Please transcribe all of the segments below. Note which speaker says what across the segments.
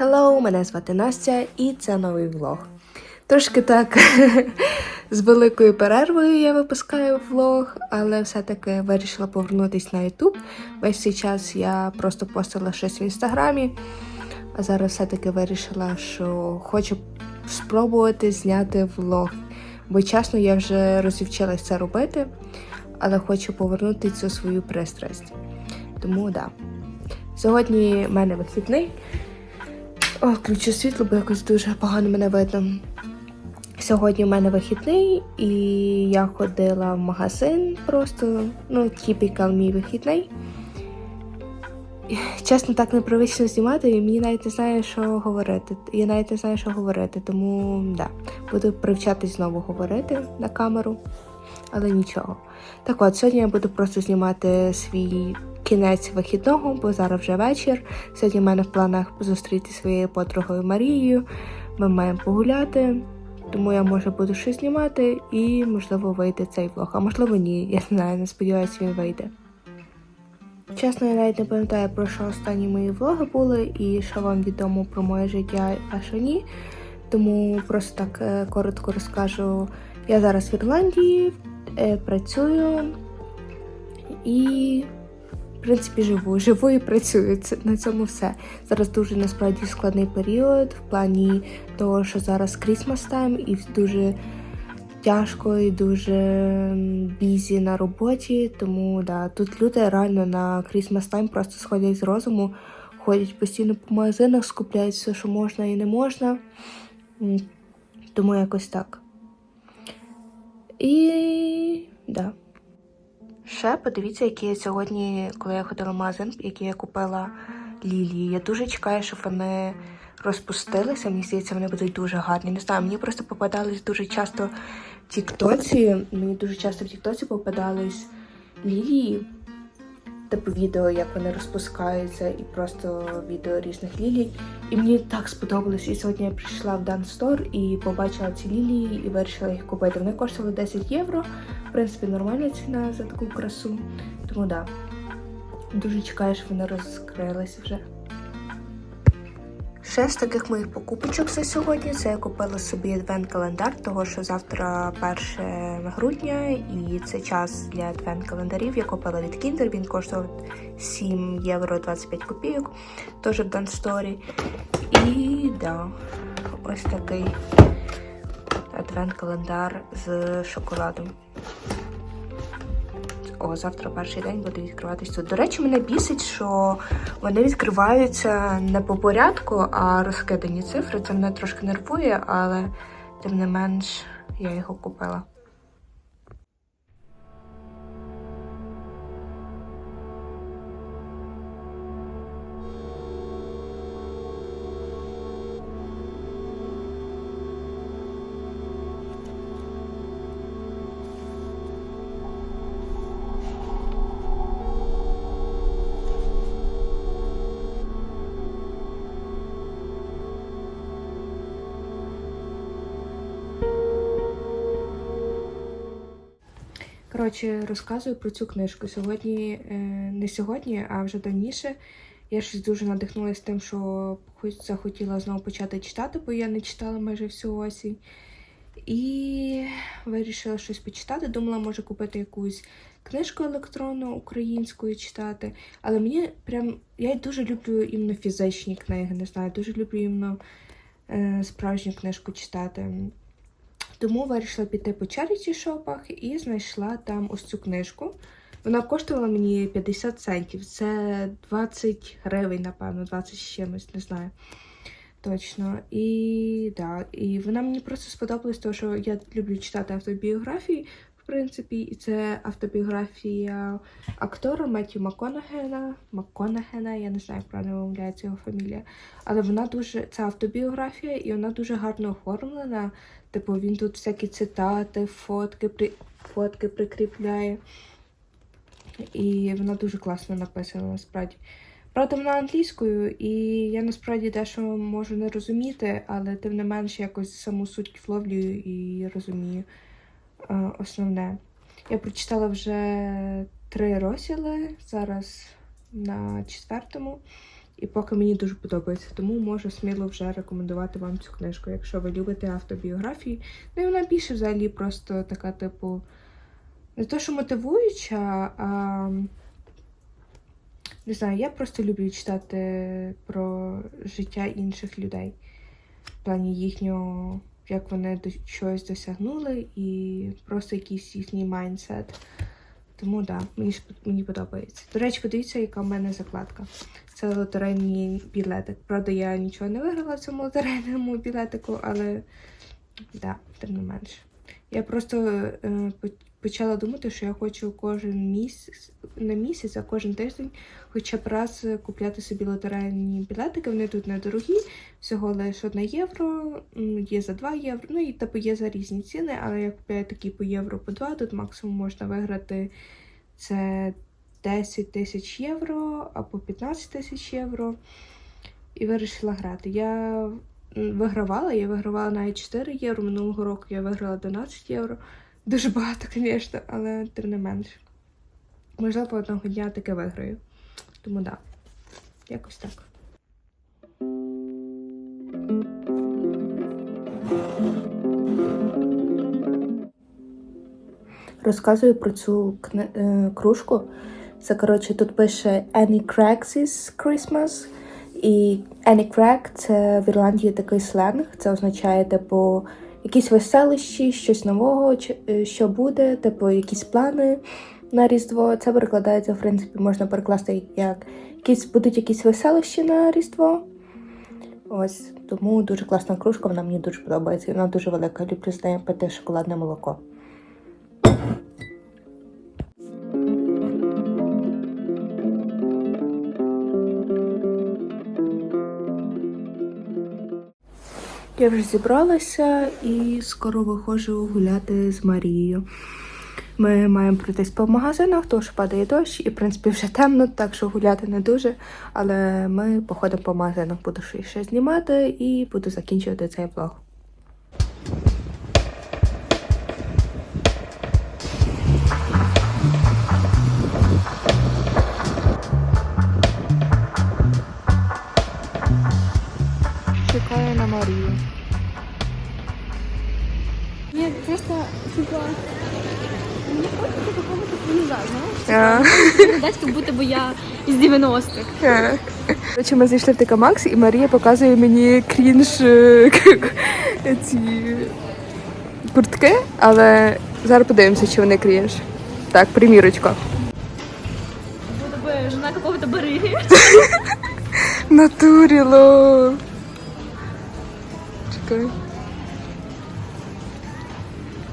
Speaker 1: Hello, мене звати Настя, і це новий влог. Трошки так з великою перервою я випускаю влог, але все-таки вирішила повернутися на YouTube. Весь цей час я просто постила щось в інстаграмі, а зараз все-таки вирішила, що хочу спробувати зняти влог. Бо чесно, я вже розвівчилась це робити, але хочу повернути цю свою пристрасть. Тому так. Да. Сьогодні в мене вихідний. О, включу світло, бо якось дуже погано мене видно. Сьогодні в мене вихідний, і я ходила в магазин просто, ну, тіпікал мій вихідний. Чесно, так непривично знімати, і мені навіть не знаю, що говорити. Я навіть не знаю, що говорити, тому да, буду привчатись знову говорити на камеру, але нічого. Так от, сьогодні я буду просто знімати свій кінець вихідного, бо зараз вже вечір. Сьогодні в мене в планах зустріти своєю подругою Марією. Ми маємо погуляти, тому я може буду щось знімати і, можливо, вийде цей влог. А можливо, ні. Я не знаю, не сподіваюся, він вийде. Чесно, я навіть не пам'ятаю, про що останні мої влоги були і що вам відомо про моє життя, а що ні. Тому просто так е, коротко розкажу. Я зараз в Ірландії е, працюю і в принципі, живу, живу і працюю. На цьому все. Зараз дуже насправді складний період в плані того, що зараз Christmas time і дуже тяжко і дуже бізі на роботі. Тому да, тут люди реально на Christmas time просто сходять з розуму, ходять постійно по магазинах, скупляють все, що можна і не можна. Тому якось так. І да. Ще подивіться, які я сьогодні, коли я ходила в магазин, які я купила лілії. Я дуже чекаю, щоб вони розпустилися. Мені здається, вони будуть дуже гарні. Не знаю, мені просто попадались дуже часто в Тіктоці. Мені дуже часто в Тіктоці попадались лілії. Типу відео, як вони розпускаються, і просто відео різних лілій. І мені так сподобалось. І сьогодні я прийшла в Дан Стор і побачила ці лілії і вирішила їх купити. Вони коштували 10 євро. В принципі, нормальна ціна за таку красу. Тому да. Дуже чекаю, що вони розкрились вже. Ще з таких моїх покупочок за сьогодні це я купила собі адвент-календар, того що завтра 1 грудня, і це час для адвент-календарів. Я купила від Kinder, він коштував 7 євро 25 копійок, теж в Дансторі. І да, ось такий адвент-календар з шоколадом. О, завтра перший день буде відкриватися тут. До речі, мене бісить, що вони відкриваються не по порядку, а розкидані цифри. Це мене трошки нервує, але тим не менш я його купила. Коротше, розказую про цю книжку. Сьогодні, е, не сьогодні, а вже давніше. Я щось дуже надихнулася тим, що захотіла знову почати читати, бо я не читала майже всю осінь. І вирішила щось почитати. Думала, може купити якусь книжку електронну українську і читати. Але мені прям я дуже люблю іменно фізичні книги, не знаю, дуже люблю іменно е, справжню книжку читати. Тому вирішила піти по charity шопах і знайшла там ось цю книжку. Вона коштувала мені 50 центів. Це 20 гривень, напевно, 20 з чимось, не знаю точно. І да, і вона мені просто сподобалась, тому що я люблю читати автобіографії, в принципі, і це автобіографія актора Меттю Макконахена. Макконахена, я не знаю, як правильно вимовляється його фамілія. Але вона дуже це автобіографія, і вона дуже гарно оформлена. Типу, він тут всякі цитати, фотки, при... фотки прикріпляє. І вона дуже класно написана, насправді. Правда, вона англійською, і я насправді дещо можу не розуміти, але тим не менш якось саму суть вловлюю і розумію основне. Я прочитала вже три розділи, зараз на четвертому. І поки мені дуже подобається, тому можу сміло вже рекомендувати вам цю книжку, якщо ви любите автобіографії. Ну і вона більше взагалі просто така, типу, не то, що мотивуюча, а не знаю, я просто люблю читати про життя інших людей. В плані їхнього, як вони до чогось досягнули, і просто якийсь їхній майндсет. Тому так, да, мені, мені подобається. До речі, подивіться, яка в мене закладка. Це лотерейний білетик. Правда, я нічого не виграла в цьому лотерейному білетику, але да, тим не менше. Я просто е, почала думати, що я хочу кожен місяць, не місяць, а кожен тиждень хоча б раз купляти собі лотерейні білетики. Вони тут недорогі, всього лише 1 євро, є за 2 євро, ну і типу є за різні ціни, але я купляю такі по євро, по 2, тут максимум можна виграти це 10 тисяч євро або 15 тисяч євро. І вирішила грати. Я вигравала, я вигравала навіть 4 євро. Минулого року я виграла 12 євро. Дуже багато, звісно, але тим не менше. Можливо, одного дня таке виграю. Тому так. Да. Якось так. Розказую про цю кни- е, кружку. Це, коротше, тут пише Any Cracks is Christmas. І Any Crack – це в Ірландії такий сленг. Це означає, типу, якісь веселищі, щось нового, е, що буде, типу, якісь плани на Різдво. Це перекладається, в принципі, можна перекласти як якісь будуть якісь веселищі на Різдво. Ось тому дуже класна кружка, вона мені дуже подобається. Вона дуже велика. Люблю з нею пити шоколадне молоко. Я вже зібралася і скоро виходжу гуляти з Марією. Ми маємо пройтись по магазинах, тому що падає дощ, і в принципі вже темно, так що гуляти не дуже. Але ми походимо по магазинах, буду ще- знімати і буду закінчувати цей влог. На
Speaker 2: Ні, просто типа. Мені хочеться какого-то крінжа, знаєш? Виглядати, як будто би я із 90-х.
Speaker 1: Короче, ми зайшли в ТК Макс, і Марія показує мені крінж е, ці куртки, але зараз подивимося, чи вони крінж. Так, примірочка.
Speaker 2: Будто би жена какого-то бариги.
Speaker 1: Натуріло.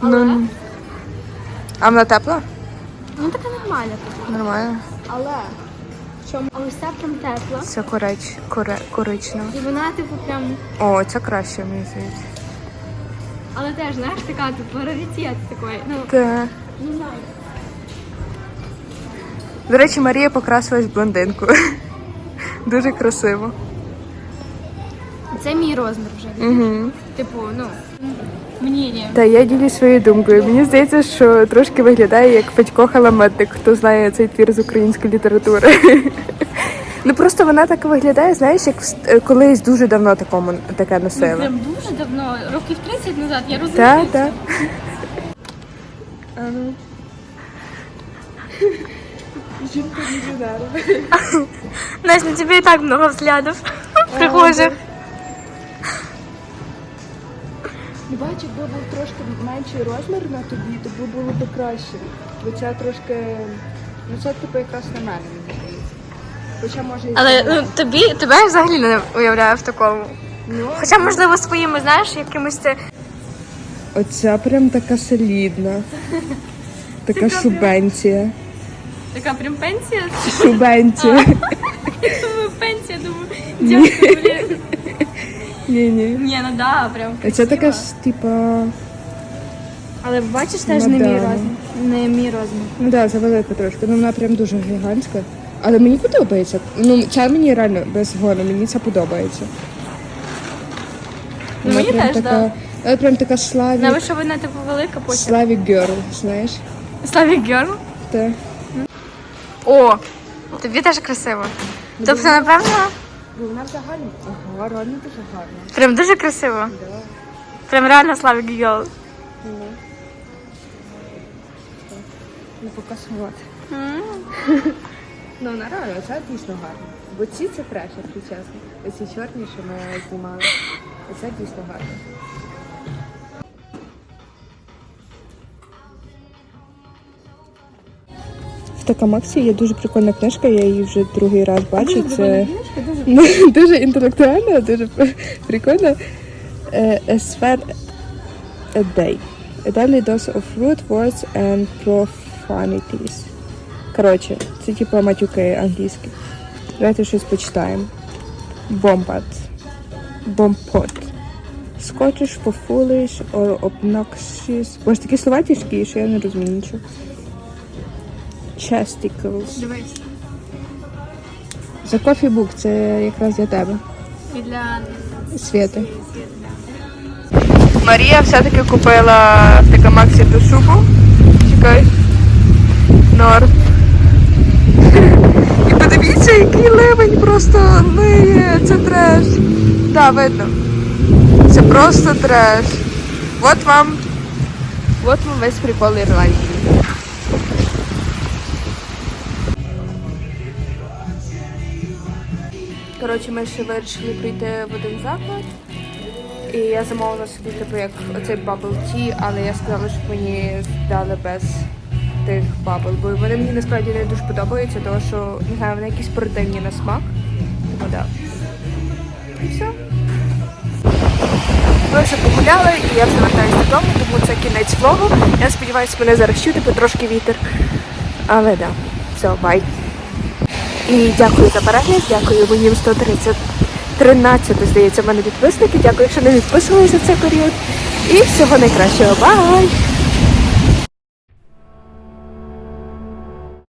Speaker 2: Але?
Speaker 1: Ну, а вона тепла?
Speaker 2: Ну така нормальна така.
Speaker 1: Нормально.
Speaker 2: Але. Чому? Ось ця прям тепла.
Speaker 1: Це кореч, коре, коричнева.
Speaker 2: І вона, типу, прям.
Speaker 1: О, це краще, мені здається.
Speaker 2: Але теж, знаєш, така, типу, раритет такий. Ну,
Speaker 1: Так.
Speaker 2: не знаю.
Speaker 1: До речі, Марія покрасилась в блондинку. Дуже красиво.
Speaker 2: Це мій розмір вже.
Speaker 1: Угу.
Speaker 2: Типу, ну. Мені ні.
Speaker 1: Та я ділюсь своєю думкою. Мені здається, що трошки виглядає як Федько Халаметник, хто знає цей твір з української літератури. Ну просто вона так виглядає, знаєш, як колись дуже давно такому таке носила.
Speaker 2: прям дуже давно, років 30 назад, я розумію.
Speaker 1: Так, так. Жінка мільйонера.
Speaker 2: Настя, на тебе і так много взглядів прихожих.
Speaker 1: Не бачу, якби був трошки менший розмір на тобі, то би було б краще. Бо це трошки. Ну це типу якраз на мене, мені здається. Хоча може і
Speaker 2: Але ну, тобі тебе я взагалі не уявляю в такому.
Speaker 1: Ну,
Speaker 2: Хоча, можливо, своїми, знаєш, якимось це.
Speaker 1: Оця прям така солідна. Така субвенція.
Speaker 2: Така прям пенсія.
Speaker 1: Субвенція.
Speaker 2: Думаю, пенсія, думаю, дякую, блін.
Speaker 1: Ні, ні.
Speaker 2: Ну да, прям.
Speaker 1: Оця така ж, типа.
Speaker 2: Але бачиш, теж не мій розмір. Не мій розмір.
Speaker 1: Ну так, да, завелика трошки. Ну вона прям дуже гігантська. Але мені подобається. Ну, це мені реально без гону, мені це подобається.
Speaker 2: Ну, мені
Speaker 1: прям
Speaker 2: теж,
Speaker 1: така,
Speaker 2: да.
Speaker 1: Вона прям така славік,
Speaker 2: Навіть що вона типу велика потім.
Speaker 1: славік герл, знаєш?
Speaker 2: Славік Герл.
Speaker 1: Та.
Speaker 2: О, тобі теж красиво. Тобто, напевно,
Speaker 1: Ну, вона взагалі гарна, реально дуже гарна.
Speaker 2: Прям дуже красиво.
Speaker 1: Да.
Speaker 2: Прям реально Славік Гіол.
Speaker 1: Ну. Ну, показувати. Ну, вона реально, це дійсно гарно. Бо ці це треш, якщо чесно. Оці чорні, що ми знімали. Оце дійсно гарно. В Такамаксі є дуже прикольна книжка, я її вже другий раз бачу. Це Ну, дуже інтелектуальна, дуже прикольна. Е, A day. A daily dose of rude words and profanities. Коротше, це типу матюки англійські. Давайте щось почитаємо. Bombard. Bombpot. Scottish for foolish or obnoxious. Боже, такі слова тяжкі, що я не розумію нічого. Chesticles.
Speaker 2: Дивись.
Speaker 1: За coffee book це якраз для тебе.
Speaker 2: І для
Speaker 1: Світи. Марія все-таки купила в Текамаксі ту шубу. Чекай. Норм. І подивіться, який ливень просто лиє. Це треш. Так, видно. Це просто треш. От вам. От вам весь прикол Ірландії. Коротше, ми ще вирішили прийти в один заклад. І я замовила собі типу як оцей bubble tea, але я сказала, щоб мені дали без тих бабл, бо вони мені насправді не дуже подобаються, тому що не знаю, вони якісь противні на смак. Тому да. І все. Ми вже погуляли, і я вже вертаюся додому, тому це кінець влогу. Я сподіваюся, мене зараз чути, бо трошки вітер. Але да, все, бай. І дякую за перегляд, дякую моїм 130 13, здається, в мене підписники. Дякую, що не відписувалися за цей період. І всього найкращого. Бай!